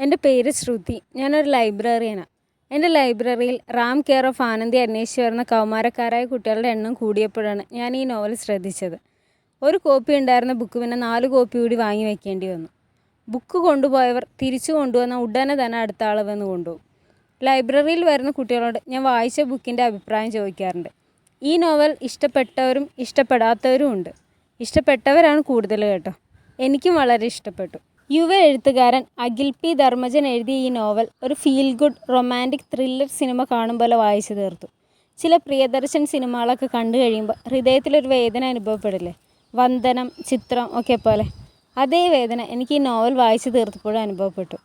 എന്റെ പേര് ശ്രുതി. ഞാനൊരു ലൈബ്രറിയനാണ് എന്റെ ലൈബ്രറിയിൽ റാം കെയർ ഓഫ് ആനന്ദി അന്വേഷിച്ച് വരുന്ന കൗമാരക്കാരായ കുട്ടികളുടെ എണ്ണം കൂടിയപ്പോഴാണ് ഞാൻ ഈ നോവൽ ശ്രദ്ധിച്ചത്. ഒരു കോപ്പി ഉണ്ടായിരുന്ന ബുക്ക് പിന്നെ നാല് കോപ്പി കൂടി വാങ്ങി വെക്കേണ്ടി വന്നു. ബുക്ക് കൊണ്ടുപോയവർ തിരിച്ചു കൊണ്ടുവന്ന ഉടനെ തന്നെ അടുത്ത ആൾ വന്ന് കൊണ്ടുപോകും. ലൈബ്രറിയിൽ വരുന്ന കുട്ടികളോട് ഞാൻ വായിച്ച ബുക്കിന്റെ അഭിപ്രായം ചോദിക്കാറുണ്ട്. ഈ നോവൽ ഇഷ്ടപ്പെട്ടവരും ഇഷ്ടപ്പെടാത്തവരും ഉണ്ട്. ഇഷ്ടപ്പെട്ടവരാണ് കൂടുതൽ കേട്ടോ. എനിക്കും വളരെ ഇഷ്ടപ്പെട്ടു. യുവ എഴുത്തുകാരൻ അഖിൽ പി. ധർമ്മജൻ എഴുതിയ ഈ നോവൽ ഒരു feel good romantic thriller cinema കാണും പോലെ വായിച്ചു തീർത്തു. ചില പ്രിയദർശൻ സിനിമകളൊക്കെ കണ്ടു കഴിയുമ്പോൾ ഹൃദയത്തിലൊരു വേദന അനുഭവപ്പെടില്ലേ? വന്ദനം ചിത്രം ഒക്കെ പോലെ. അതേ വേദന എനിക്ക് ഈ നോവൽ വായിച്ചു തീർത്തപ്പോഴും അനുഭവപ്പെട്ടു.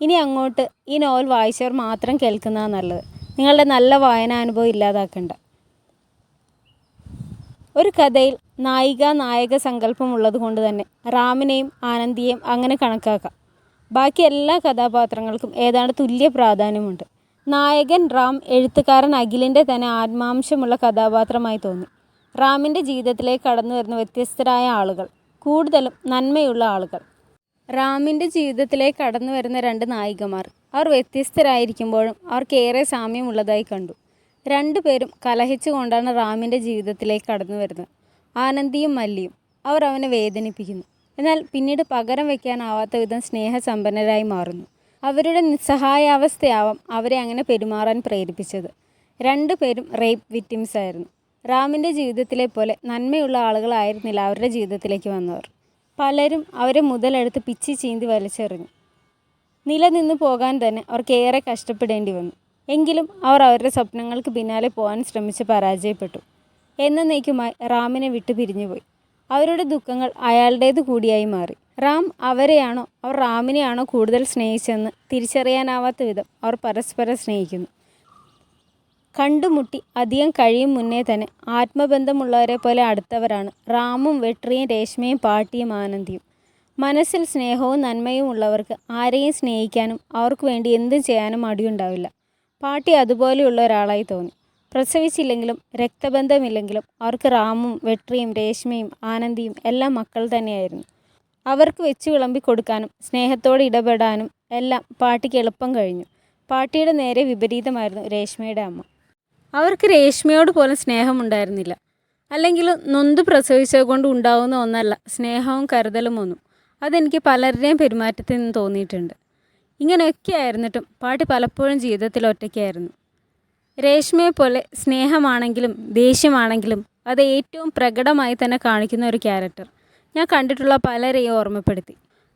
ഇനി അങ്ങോട്ട് ഈ നോവൽ വായിച്ചവർ മാത്രം കേൾക്കുന്നതാണ് നല്ലത്. നിങ്ങളുടെ നല്ല വായനാനുഭവം ഇല്ലാതാക്കണ്ട. ഒരു കഥയിൽ നായിക നായക സങ്കല്പം ഉള്ളത് കൊണ്ട് തന്നെ റാമിനെയും ആനന്ദിയെയും അങ്ങനെ കണക്കാക്കാം. ബാക്കി എല്ലാ കഥാപാത്രങ്ങൾക്കും ഏതാണ്ട് തുല്യ പ്രാധാന്യമുണ്ട്. നായകൻ റാം എഴുത്തുകാരൻ അഖിലിന്റെ തന്നെ ആത്മാംശമുള്ള കഥാപാത്രമായി തോന്നി. റാമിന്റെ ജീവിതത്തിലേക്ക് കടന്നു വരുന്ന വ്യത്യസ്തരായ ആളുകൾ കൂടുതലും നന്മയുള്ള ആളുകൾ. റാമിന്റെ ജീവിതത്തിലേക്ക് കടന്നു വരുന്ന രണ്ട് നായികമാർ. അവർ വ്യത്യസ്തരായിരിക്കുമ്പോഴും അവർക്കേറെ സാമ്യമുള്ളതായി കണ്ടു. രണ്ടുപേരും കലഹിച്ചുകൊണ്ടാണ് റാമിന്റെ ജീവിതത്തിലേക്ക് കടന്നു വരുന്നത്. ആനന്ദിയും മല്ലിയും അവർ അവനെ വേദനിപ്പിക്കുന്നു. എന്നാൽ പിന്നീട് പകരം വയ്ക്കാനാവാത്ത വിധം സ്നേഹസമ്പന്നരായി മാറുന്നു. അവരുടെ നിസ്സഹായാവസ്ഥയാവാം അവരെ അങ്ങനെ പെരുമാറാൻ പ്രേരിപ്പിച്ചത്. രണ്ടുപേരും റേപ്പ് വിക്ടിംസ് ആയിരുന്നു. റാമിന്റെ ജീവിതത്തിലെ പോലെ നന്മയുള്ള ആളുകളായിരുന്നില്ല അവരുടെ ജീവിതത്തിലേക്ക് വന്നവർ. പലരും അവരെ മുതലെടുത്ത് പിച്ചി ചീന്തി വലിച്ചെറിഞ്ഞു. നിലനിന്നു പോകാൻ തന്നെ അവർക്ക് ഏറെ കഷ്ടപ്പെടേണ്ടി വന്നു. എങ്കിലും അവർ അവരുടെ സ്വപ്നങ്ങൾക്ക് പിന്നാലെ പോകാൻ ശ്രമിച്ച് പരാജയപ്പെട്ടു. എന്നേക്കുമായി റാമിനെ വിട്ടു പിരിഞ്ഞുപോയി. അവരുടെ ദുഃഖങ്ങൾ അയാളുടേത് കൂടിയായി മാറി. റാം അവരെയാണോ അവർ റാമിനെയാണോ കൂടുതൽ സ്നേഹിച്ചെന്ന് തിരിച്ചറിയാനാവാത്ത വിധം അവർ പരസ്പരം സ്നേഹിക്കുന്നു. കണ്ടുമുട്ടി അധികം കഴിയും മുന്നേ തന്നെ ആത്മബന്ധമുള്ളവരെ പോലെ അടുത്തവരാണ് റാമും വെട്രിയും രേഷ്മയും പാട്ടിയും ആനന്ദിയും. മനസ്സിൽ സ്നേഹവും നന്മയും ഉള്ളവർക്ക് ആരെയും സ്നേഹിക്കാനും അവർക്ക് വേണ്ടി എന്തും ചെയ്യാനും മടിയുണ്ടാവില്ല. പാട്ടി അതുപോലെയുള്ള ഒരാളായി തോന്നി. പ്രസവിച്ചില്ലെങ്കിലും രക്തബന്ധമില്ലെങ്കിലും അവർക്ക് റാമും വെട്രിയും രേഷ്മയും ആനന്ദിയും എല്ലാം മക്കൾ തന്നെയായിരുന്നു. അവർക്ക് വെച്ചു വിളമ്പി കൊടുക്കാനും സ്നേഹത്തോടെ ഇടപെടാനും എല്ലാം പാട്ടിക്ക് എളുപ്പം കഴിഞ്ഞു. പാട്ടിയുടെ നേരെ വിപരീതമായിരുന്നു രേഷ്മയുടെ അമ്മ. അവർക്ക് രേഷ്മയോട് പോലും സ്നേഹമുണ്ടായിരുന്നില്ല. അല്ലെങ്കിൽ നൊന്ത് പ്രസവിച്ചത് കൊണ്ട് ഉണ്ടാവുന്ന ഒന്നല്ല സ്നേഹവും കരുതലും ഒന്നും. അതെനിക്ക് പലരുടെയും പെരുമാറ്റത്തിൽ നിന്ന് തോന്നിയിട്ടുണ്ട്. ഇങ്ങനെയൊക്കെ ആയിരുന്നിട്ടും പാട്ടി പലപ്പോഴും ജീവിതത്തിൽ ഒറ്റയ്ക്കായിരുന്നു. രേഷ്മയെ പോലെ സ്നേഹമാണെങ്കിലും ദേഷ്യമാണെങ്കിലും അത് ഏറ്റവും പ്രകടമായി തന്നെ കാണിക്കുന്ന ഒരു ക്യാരക്ടർ. ഞാൻ കണ്ടിട്ടുള്ള പലരെയും ഓർമ്മപ്പെടുത്തി.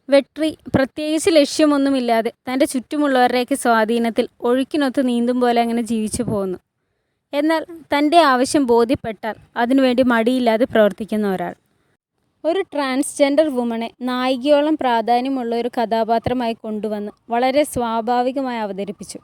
വെട്രി പ്രത്യേകിച്ച് ലക്ഷ്യമൊന്നുമില്ലാതെ തന്റെ ചുറ്റുമുള്ളവരുടെയൊക്കെ സ്വാധീനത്തിൽ ഒഴുക്കിനൊത്ത് നീന്തും പോലെ അങ്ങനെ ജീവിച്ചു പോകുന്നു എന്നാൽ തന്റെ ആവശ്യം ബോധ്യപ്പെട്ടാൽ അതിനുവേണ്ടി മടിയില്ലാതെ പ്രവർത്തിക്കുന്ന ഒരാൾ. ഒരു ട്രാൻസ്ജെൻഡർ വുമണെ നായികയോളം പ്രാധാന്യമുള്ള ഒരു കഥാപാത്രമായി കൊണ്ടുവന്ന് വളരെ സ്വാഭാവികമായി അവതരിപ്പിച്ചു.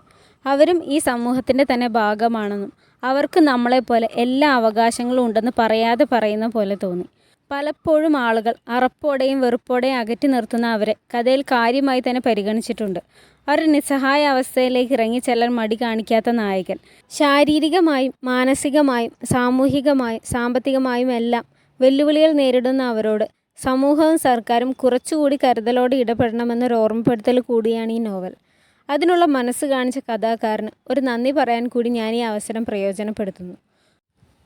അവരും ഈ സമൂഹത്തിന്റെ തന്നെ ഭാഗമാണെന്നും അവർക്ക് നമ്മളെപ്പോലെ എല്ലാ അവകാശങ്ങളും ഉണ്ടെന്ന് പറയാതെ പറയുന്ന പോലെ തോന്നി. പലപ്പോഴും ആളുകൾ അറപ്പോടെയും വെറുപ്പോടെയും അകറ്റി നിർത്തുന്ന അവരെ കഥയിൽ കാര്യമായി തന്നെ പരിഗണിച്ചിട്ടുണ്ട്. അവർ നിസ്സഹായ അവസ്ഥയിലേക്ക് ഇറങ്ങിച്ചെല്ലാൻ മടി കാണിക്കാത്ത നായകൻ. ശാരീരികമായും മാനസികമായും സാമൂഹികമായും സാമ്പത്തികമായും എല്ലാം വെല്ലുവിളികൾ നേരിടുന്ന അവരോട് സമൂഹവും സർക്കാരും കുറച്ചുകൂടി കരുതലോടെ ഇടപെടണമെന്നൊരു ഓർമ്മപ്പെടുത്തൽ കൂടിയാണ് ഈ നോവൽ. അതിനുള്ള മനസ്സ് കാണിച്ച കഥാകാരന് ഒരു നന്ദി പറയാൻ കൂടി ഞാൻ ഈ അവസരം പ്രയോജനപ്പെടുത്തുന്നു.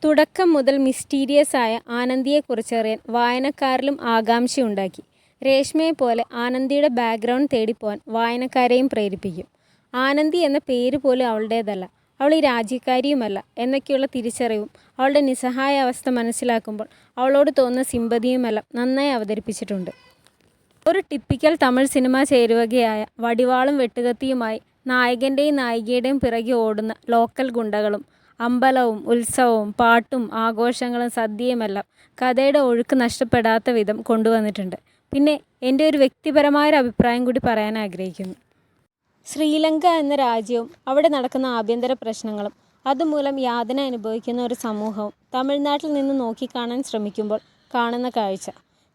തുടക്കം മുതൽ മിസ്റ്റീരിയസ് ആയ ആനന്ദിയെക്കുറിച്ചറിയാൻ വായനക്കാരിലും ആകാംക്ഷയുണ്ടാക്കി രേഷ്മയെ പോലെ ആനന്ദിയുടെ ബാക്ക്ഗ്രൗണ്ട് തേടിപ്പോവാൻ വായനക്കാരെയും പ്രേരിപ്പിക്കും. ആനന്ദി എന്ന പേര് പോലും അവളുടേതല്ല. അവൾ ഈ രാജ്യക്കാരിയുമല്ല എന്നൊക്കെയുള്ള തിരിച്ചറിവും അവളുടെ നിസ്സഹായ അവസ്ഥ മനസ്സിലാക്കുമ്പോൾ അവളോട് തോന്നുന്ന സിമ്പതിയുമെല്ലാം നന്നായി അവതരിപ്പിച്ചിട്ടുണ്ട്. ഒരു ടിപ്പിക്കൽ തമിഴ് സിനിമ ചേരുവകയായ വടിവാളും വെട്ടുകത്തിയുമായി നായകന്റെയും നായികയുടെയും പിറകെ ഓടുന്ന ലോക്കൽ ഗുണ്ടകളും അമ്പലവും ഉത്സവവും പാട്ടും ആഘോഷങ്ങളും സദ്യയുമെല്ലാം കഥയുടെ ഒഴുക്ക് നഷ്ടപ്പെടാത്ത വിധം കൊണ്ടുവന്നിട്ടുണ്ട്. പിന്നെ എന്റെ ഒരു വ്യക്തിപരമായ ഒരു അഭിപ്രായം കൂടി പറയാൻ ആഗ്രഹിക്കുന്നു. ശ്രീലങ്ക എന്ന രാജ്യവും അവിടെ നടക്കുന്ന ആഭ്യന്തര പ്രശ്നങ്ങളും അതുമൂലം യാതന അനുഭവിക്കുന്ന ഒരു സമൂഹവും തമിഴ്നാട്ടിൽ നിന്ന് നോക്കിക്കാണാൻ ശ്രമിക്കുമ്പോൾ കാണുന്ന കാഴ്ച.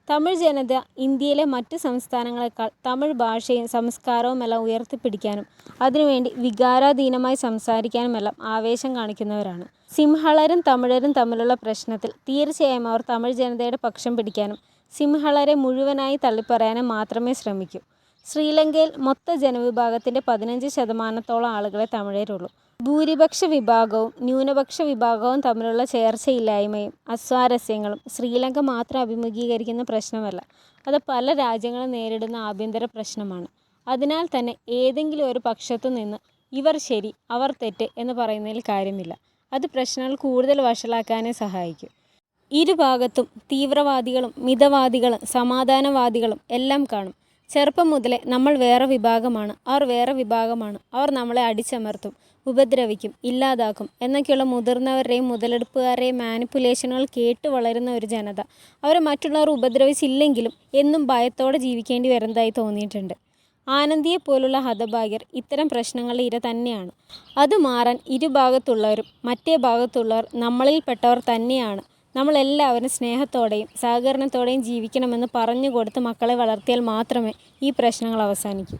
തമിഴ് ജനത ഇന്ത്യയിലെ മറ്റ് സംസ്ഥാനങ്ങളെക്കാൾ തമിഴ് ഭാഷയും സംസ്കാരവുമെല്ലാം ഉയർത്തിപ്പിടിക്കാനും അതിനുവേണ്ടി വികാരാധീനമായി സംസാരിക്കാനുമെല്ലാം ആവേശം കാണിക്കുന്നവരാണ്. സിംഹളരും തമിഴരും തമ്മിലുള്ള പ്രശ്നത്തിൽ തീർച്ചയായും അവർ തമിഴ് ജനതയുടെ പക്ഷം പിടിക്കാനും സിംഹളരെ മുഴുവനായി തള്ളിപ്പറയാനും മാത്രമേ ശ്രമിക്കൂ. ശ്രീലങ്കയിൽ മൊത്ത ജനവിഭാഗത്തിന്റെ പതിനഞ്ച് ശതമാനത്തോളം ആളുകളെ തമിഴരുള്ളൂ. ഭൂരിപക്ഷ വിഭാഗവും ന്യൂനപക്ഷ വിഭാഗവും തമ്മിലുള്ള ചേർച്ചയില്ലായ്മയും അസ്വാരസ്യങ്ങളും ശ്രീലങ്ക മാത്രം അഭിമുഖീകരിക്കുന്ന പ്രശ്നമല്ല. അത് പല രാജ്യങ്ങളും നേരിടുന്ന ആഭ്യന്തര പ്രശ്നമാണ്. അതിനാൽ തന്നെ ഏതെങ്കിലും ഒരു പക്ഷത്തു നിന്ന് ഇവർ ശരി, അവർ തെറ്റ് എന്ന് പറയുന്നതിൽ കാര്യമില്ല. അത് പ്രശ്നങ്ങൾ കൂടുതൽ വഷളാക്കാനേ സഹായിക്കും ഇരുഭാഗത്തും തീവ്രവാദികളും മിതവാദികളും സമാധാനവാദികളും എല്ലാം കാണും. ചെറുപ്പം മുതലേ നമ്മൾ വേറെ വിഭാഗമാണ്, അവർ വേറെ വിഭാഗമാണ്, അവർ നമ്മളെ അടിച്ചമർത്തും, ഉപദ്രവിക്കും, ഇല്ലാതാക്കും എന്നൊക്കെയുള്ള മുതിർന്നവരുടെയും മുതലെടുപ്പുകാരെയും മാനിപ്പുലേഷനുകൾ കേട്ട് വളരുന്ന ഒരു ജനത അവരെ മറ്റുള്ളവർ ഉപദ്രവിച്ചില്ലെങ്കിലും എന്നും ഭയത്തോടെ ജീവിക്കേണ്ടി വരുന്നതായി തോന്നിയിട്ടുണ്ട്. ആനന്ദിയെ പോലുള്ള ഹതഭാഗ്യർ ഇത്തരം പ്രശ്നങ്ങളുടെ ഇര തന്നെയാണ്. അത് മാറാൻ ഇരുഭാഗത്തുള്ളവരും മറ്റേ ഭാഗത്തുള്ളവർ നമ്മളിൽപ്പെട്ടവർ തന്നെയാണ് നമ്മളെല്ലാവരും സ്നേഹത്തോടെയും സഹകരണത്തോടെയും ജീവിക്കണമെന്ന് പറഞ്ഞു കൊടുത്ത് മക്കളെ വളർത്തിയാൽ മാത്രമേ ഈ പ്രശ്നങ്ങൾ അവസാനിക്കൂ.